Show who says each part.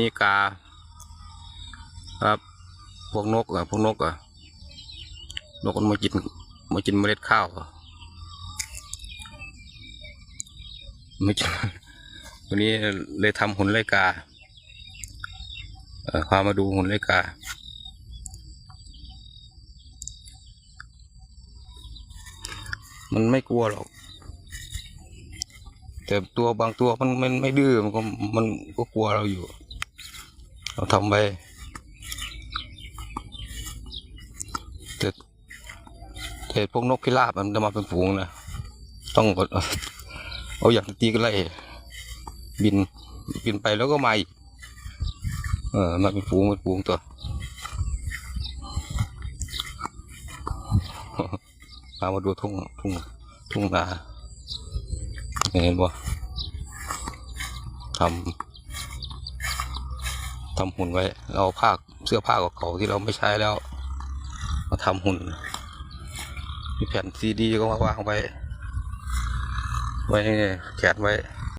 Speaker 1: นี้กา ครับพวกนกอะพวกนกอะนกมันมากินมากินเมล็ดข้าวไม่กินวันนี้เลยทำหุ่นไล่กาเออพามาดูหุ่นไล่กามันไม่กลัวหรอก แต่ตัวบางตัวมันมันไม่ดื้อมันก็มันก็กลัวเราอยู่ เราทำไปแต่แต่พวกนกพิราบมันจะมาเป็นฝูงนะต้องเอาเอาอย่างตีกันไล่บินบินไปแล้วก็มาอีกเออมาเป็นฝูงเป็นฝูงตัวพามาดูทุ่งทุ่งทุ่งนาเห็นบ่ทำ ทำหุ่นไว้ เราผ้าเสื้อผ้าเก่าๆที่เราไม่ใช้แล้ว มาทำหุ่น มีแผ่นซีดีก็มาวางไว้ ไว้แขวนไว้